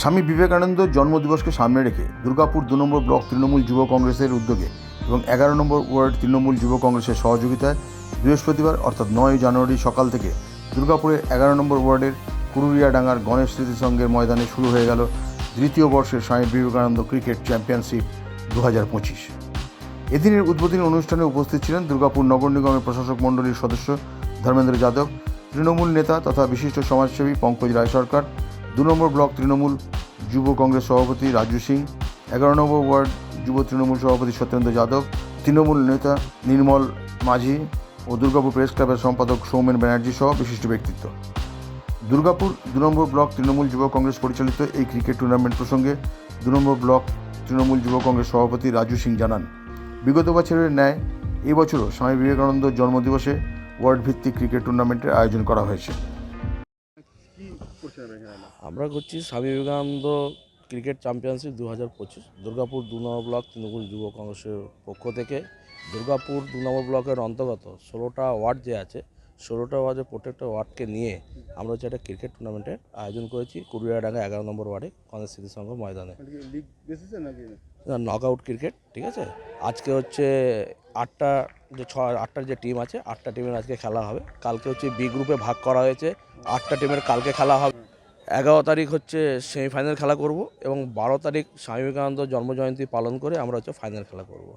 স্বামী বিবেকানন্দ জন্মদিবসকে সামনে রেখে দুর্গাপুর দু নম্বর ব্লক তৃণমূল যুব কংগ্রেসের উদ্যোগে এবং এগারো নম্বর ওয়ার্ড তৃণমূল যুব কংগ্রেসের সহযোগিতায় বৃহস্পতিবার, অর্থাৎ নয় জানুয়ারি সকাল থেকে দুর্গাপুরের এগারো নম্বর ওয়ার্ডের কুরুরিয়াডাঙ্গার গণেশ স্মৃতিসংঘের ময়দানে শুরু হয়ে গেল দ্বিতীয় বর্ষের স্বামী বিবেকানন্দ ক্রিকেট চ্যাম্পিয়নশিপ দু হাজার পঁচিশ। এদিনের উদ্বোধনী অনুষ্ঠানে উপস্থিত ছিলেন দুর্গাপুর নগর নিগমের প্রশাসক মণ্ডলীর সদস্য ধর্মেন্দ্র যাদব, তৃণমূল নেতা তথা বিশিষ্ট সমাজসেবী পঙ্কজ রায় সরকার দু নম্বর ব্লক তৃণমূল যুব কংগ্রেস সভাপতি রাজু সিং, এগারো নম্বর ওয়ার্ড যুব তৃণমূল সভাপতি সত্যেন্দ্র যাদব, তৃণমূল নেতা নির্মল মাঝি ও দুর্গাপুর প্রেস ক্লাবের সম্পাদক সৌমেন ব্যানার্জি সহ বিশিষ্ট ব্যক্তিত্ব। দুর্গাপুর দু নম্বর ব্লক তৃণমূল যুব কংগ্রেস পরিচালিত এই ক্রিকেট টুর্নামেন্ট প্রসঙ্গে দু নম্বর ব্লক তৃণমূল যুব কংগ্রেস সভাপতি রাজু সিং জানান, বিগত বছরের ন্যায় এবছরও স্বামী বিবেকানন্দ জন্মদিবসে ওয়ার্ল্ড ভিত্তিক ক্রিকেট টুর্নামেন্টের আয়োজন করা হয়েছে। আমরা করছি স্বামী বিবেকানন্দ ক্রিকেট চ্যাম্পিয়নশিপ দু হাজার পঁচিশ, দুর্গাপুর দু নম্বর ব্লক তৃণমূল যুব কংগ্রেসের পক্ষ থেকে। দুর্গাপুর দু নম্বর ব্লকের অন্তর্গত ষোলোটা ওয়ার্ড যে আছে, ষোলোটা ওয়ার্ডের প্রত্যেকটা ওয়ার্ডকে নিয়ে আমরা হচ্ছে একটা ক্রিকেট টুর্নামেন্টের আয়োজন করেছি কুড়িয়াডাঙ্গা এগারো নম্বর ওয়ার্ডে কংগ্রেস স্মৃতি সংঘ ময়দানে। নক আউট ক্রিকেট ঠিক আছে? আজকে হচ্ছে আটটা যে ছ, আটটার যে টিম আছে, আটটা টিমের আজকে খেলা হবে। কালকে হচ্ছে বি গ্রুপে ভাগ করা হয়েছে, আটটা টিমের কালকে খেলা হবে। এগারো তারিখ হচ্ছে সেমিফাইনাল খেলা করব এবং বারো তারিখ স্বামী বিবেকানন্দ জন্মজয়ন্তী পালন করে আমরা হচ্ছে ফাইনাল খেলা করব।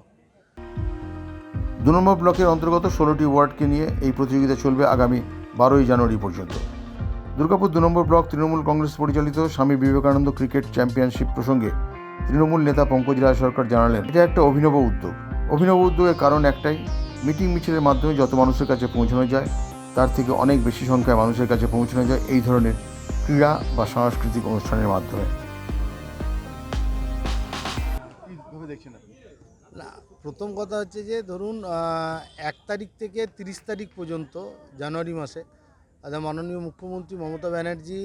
দু নম্বর ব্লকের অন্তর্গত ষোলোটি ওয়ার্ডকে নিয়ে এই প্রতিযোগিতা চলবে আগামী বারোই জানুয়ারি পর্যন্ত। দুর্গাপুর দু নম্বর ব্লক তৃণমূল কংগ্রেস পরিচালিত স্বামী বিবেকানন্দ ক্রিকেট চ্যাম্পিয়নশিপ প্রসঙ্গে তৃণমূল নেতা পঙ্কজ রায় সরকার জানালেন, এটা একটা অভিনব উদ্যোগ। অভিনব উদ্যোগের কারণ একটাই, মিটিং মিছিলের মাধ্যমে যত মানুষের কাছে পৌঁছানো যায়, তার থেকে অনেক বেশি সংখ্যায় মানুষের কাছে পৌঁছানো যায়, এই ধরনের ক্রীড়া বা সাংস্কৃতিক অনুষ্ঠানের মাধ্যমে। না প্রথম কথা হচ্ছে যে ধরুন এক তারিখ থেকে তিরিশ তারিখ পর্যন্ত জানুয়ারি মাসে আজ মাননীয় মুখ্যমন্ত্রী মমতা ব্যানার্জি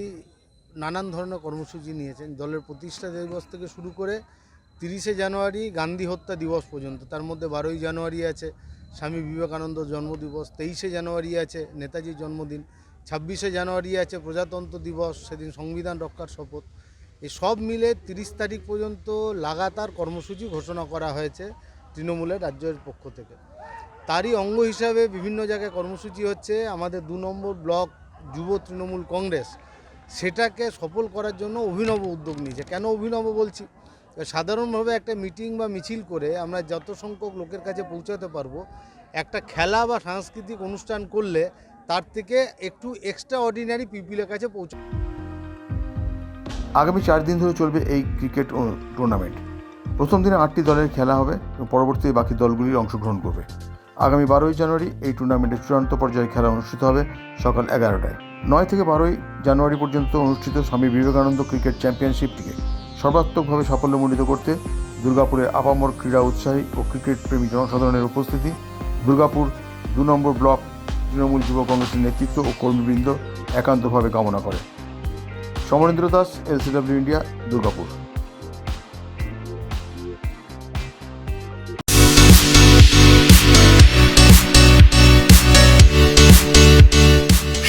নানান ধরনের কর্মসূচি নিয়েছেন। দলের প্রতিষ্ঠা দিবস থেকে শুরু করে তিরিশে জানুয়ারি গান্ধী হত্যা দিবস পর্যন্ত তার মধ্যে বারোই জানুয়ারি আছে স্বামী বিবেকানন্দ জন্মদিবস তেইশে জানুয়ারি আছে নেতাজির জন্মদিন ছাব্বিশে জানুয়ারি আছে প্রজাতন্ত্র দিবস, সেদিন সংবিধান রক্ষার শপথ। এই সব মিলে তিরিশ তারিখ পর্যন্ত লাগাতার কর্মসূচি ঘোষণা করা হয়েছে তৃণমূলের রাজ্যের পক্ষ থেকে। তারই অঙ্গ হিসাবে বিভিন্ন জায়গায় কর্মসূচি হচ্ছে। আমাদের দু নম্বর ব্লক যুব তৃণমূল কংগ্রেস, সেটাকে সফল করার জন্য অভিনব উদ্যোগ নিয়েছে। কেন অভিনব বলছি? সাধারণভাবে একটা মিটিং বা মিছিল করে আমরা যত সংখ্যক লোকের কাছে পৌঁছাতে পারব, একটা খেলা বা সাংস্কৃতিক অনুষ্ঠান করলে তার থেকে একটু এক্সট্রা অর্ডিনারি পিপিলের কাছে পৌঁছে আগামী চার দিন ধরে চলবে এই ক্রিকেট টুর্নামেন্ট প্রথম দিনে আটটি দলের খেলা হবে এবং পরবর্তীতে বাকি দলগুলির অংশগ্রহণ করবে। আগামী বারোই জানুয়ারি এই টুর্নামেন্টের চূড়ান্ত পর্যায়ে খেলা অনুষ্ঠিত হবে সকাল এগারোটায়। নয় থেকে বারোই জানুয়ারি পর্যন্ত অনুষ্ঠিত স্বামী বিবেকানন্দ ক্রিকেট চ্যাম্পিয়নশিপটিকে সর্বাত্মকভাবে সাফল্যমণ্ডিত করতে দুর্গাপুরের আপামর ক্রীড়া উৎসাহী ও ক্রিকেট প্রেমী জনসাধারণের উপস্থিতি। দুর্গাপুর দু নম্বর ব্লক তৃণমূল যুব কংগ্রেসের নেতৃত্ব ও কর্মীবৃন্দ একান্তভাবে কামনা করে। Samarendra Das, LCW India, Durgapur.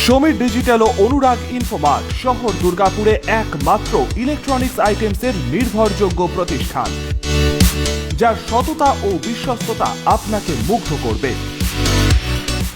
Samir digital ও অনুরাগ ইনফোমার্ট শহর দুর্গাপুরে একমাত্র ইলেকট্রনিক্স আইটেমসের নির্ভরযোগ্য প্রতিষ্ঠান, যার সততা ও বিশ্বস্ততা আপনাকে মুগ্ধ করবে।